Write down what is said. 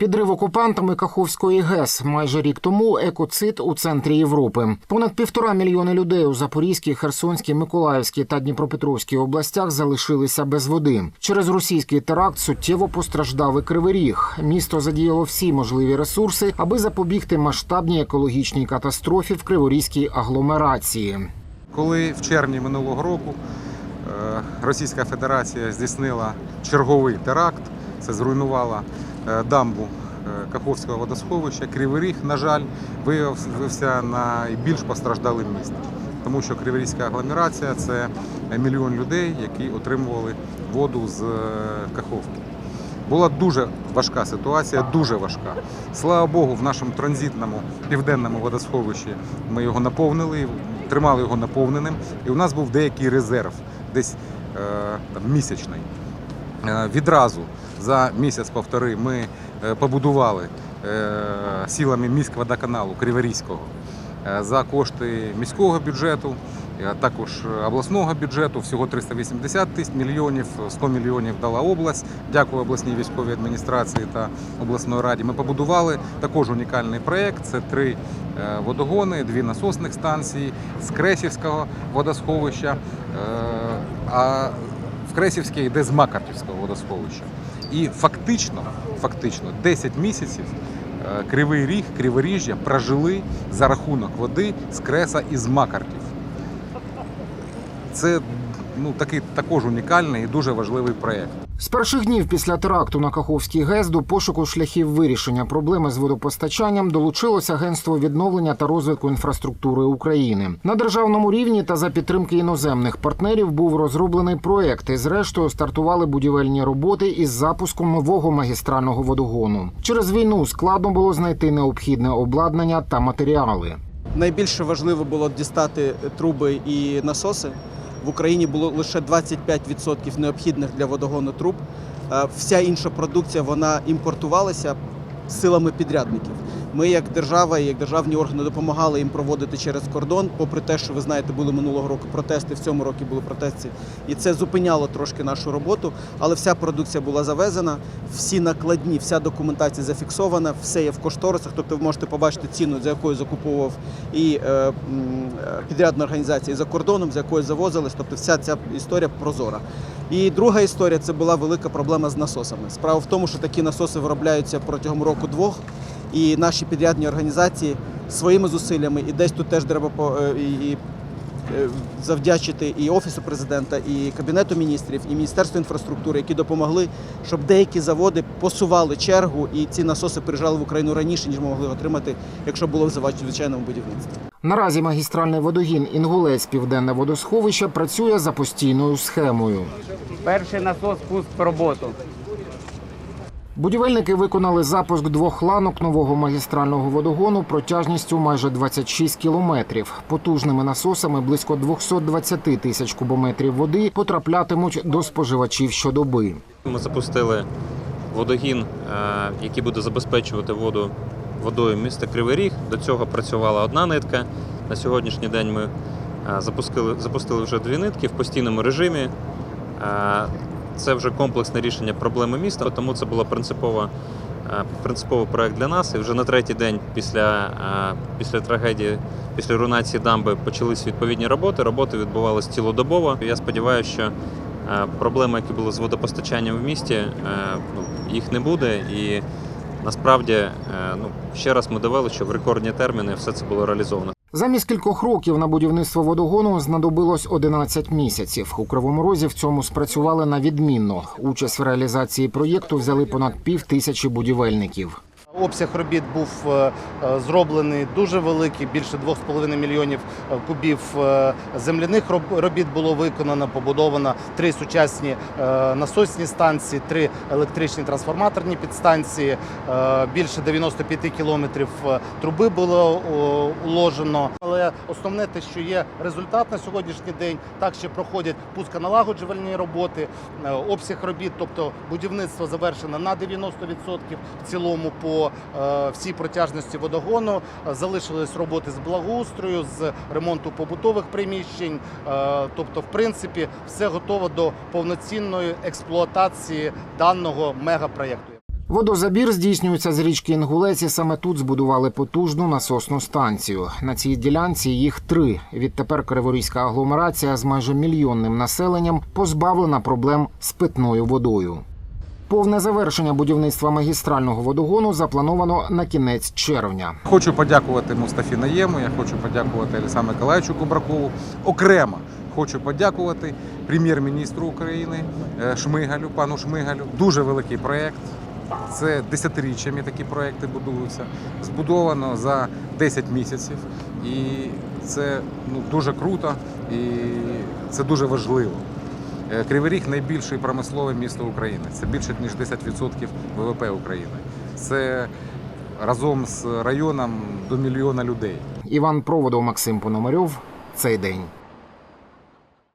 Підрив окупантами Каховської ГЕС майже рік тому екоцид у центрі Європи. Понад півтора мільйони людей у Запорізькій, Херсонській, Миколаївській та Дніпропетровській областях залишилися без води. Через російський теракт суттєво постраждав і Кривий Ріг. Місто задіяло всі можливі ресурси, аби запобігти масштабній екологічній катастрофі в Криворізькій агломерації. Коли в червні минулого року е, Російська Федерація здійснила черговий теракт, це зруйнувала дамбу е, Каховського водосховища, Кривий Ріг, на жаль, виявився найбільш постраждалим містом. Тому що Криворізька агломерація це мільйон людей, які отримували воду з е, Каховки. Була дуже важка ситуація, дуже важка. Слава Богу, в нашому транзитному південному водосховищі ми його наповнили, тримали його наповненим, і у нас був деякий резерв, десь е, місячний. Е, відразу за місяць-повтори ми е, побудували е, силами міськводоканалу Криворізького за кошти міського бюджету, також обласного бюджету. Всього 380 тисяч мільйонів, 100 мільйонів дала область. Дякую обласній військовій адміністрації та обласної раді. Ми побудували також унікальний проєкт. Це три водогони, дві насосних станції з Кресівського водосховища. В Кресівське йде з Макартівського водосховища. І фактично, фактично 10 місяців е, Кривий Ріг, Криворіжжя прожили за рахунок води з Креса і з Макартів. Це ну, такий також унікальний і дуже важливий проєкт. З перших днів після теракту на Каховський ГЕС до пошуку шляхів вирішення проблеми з водопостачанням долучилось Агентство відновлення та розвитку інфраструктури України. На державному рівні та за підтримки іноземних партнерів був розроблений проект. І зрештою стартували будівельні роботи із запуском нового магістрального водогону. Через війну складно було знайти необхідне обладнання та матеріали. Найбільше важливо було дістати труби і насоси. В Україні було лише 25% необхідних для водогону труб. Е, Вся інша продукція вона імпортувалася силами підрядників. Ми, як держава і як державні органи, допомагали їм проводити через кордон. Попри те, що ви знаєте, були минулого року протести, в цьому році були протести, і це зупиняло трошки нашу роботу. Але вся продукція була завезена, всі накладні, вся документація зафіксована, все є в кошторисах. Тобто ви можете побачити ціну, за якою закуповував і е, е, підрядна організація і за кордоном, за якою завозились. Тобто вся ця історія прозора. І друга історія це була велика проблема з насосами. Справа в тому, що такі насоси виробляються протягом року-двох, і наші підрядні організації своїми зусиллями, і десь тут теж треба по е, і, і е, завдячити і офісу президента, і кабінету міністрів, і міністерству інфраструктури, які допомогли, щоб деякі заводи посували чергу, і ці насоси приїжджали в Україну раніше, ніж ми могли отримати, якщо було в звичайному будівництві. Наразі магістральний водогін Інгулець Південне водосховище працює за постійною схемою. Перший насос пуск в роботу. Будівельники виконали запуск двох ланок нового магістрального водогону протяжністю майже 26 кілометрів. Потужними насосами близько 220 тисяч кубометрів води потраплятимуть до споживачів щодоби. Ми запустили водогін, е, який буде забезпечувати воду водою міста Кривий Ріг. До цього працювала одна нитка. На сьогоднішній день ми е, запустили, запустили вже дві нитки в постійному режимі. Це вже комплексне рішення проблеми міста, тому це принципово, е, принциповий проект для нас. І вже на третій день після, е, після трагедії, після руйнації дамби почалися відповідні роботи. Роботи відбувалися цілодобово. Я сподіваюся, що Е, Проблеми, які були з водопостачанням в місті, ну, їх не буде. І насправді, ну, ще раз ми довели, що в рекордні терміни все це було реалізовано. Замість кількох років на будівництво водогону знадобилось 11 місяців. У Кривому Розі в цьому спрацювали на відмінно. Участь в реалізації проєкту взяли понад пів тисячі будівельників. Обсяг робіт був е, е, зроблений дуже великий, більше 2,5 мільйонів е, кубів земляних робіт було виконано, побудовано три сучасні насосні станції, три електричні трансформаторні підстанції, більше 95 кілометрів труби було уложено. Але основне те, що є результат на сьогоднішній день, так ще проходять пусконалагоджувальні роботи, обсяг робіт, тобто будівництво завершено на 90% в цілому по е, всій протяжності водогону. Залишились роботи з благоустрою, з ремонту побутових приміщень. Е, Тобто, в принципі, все готово до повноцінної експлуатації даного мегапроєкту. Водозабір здійснюється з річки Інгулець саме тут збудували потужну насосну станцію. На цій ділянці їх три. Відтепер Криворізька агломерація з майже мільйонним населенням позбавлена проблем з питною водою. Повне завершення будівництва магістрального водогону заплановано на кінець червня. Хочу подякувати Мустафі Наєму, я хочу подякувати Олександру Миколаївичу Кубракову. Окремо хочу подякувати прем'єр-міністру України е, Шмигалю, пану Шмигалю. Дуже великий проєкт. Це десятиріччями такі проекти будуються. Збудовано за 10 місяців. І це ну, дуже круто і це дуже важливо. Е, Кривий Ріг найбільше промислове місто України. Це більше ніж 10% ВВП України. Це разом з районом до мільйона людей. Іван Проводов, Максим Пономарьов. Цей день.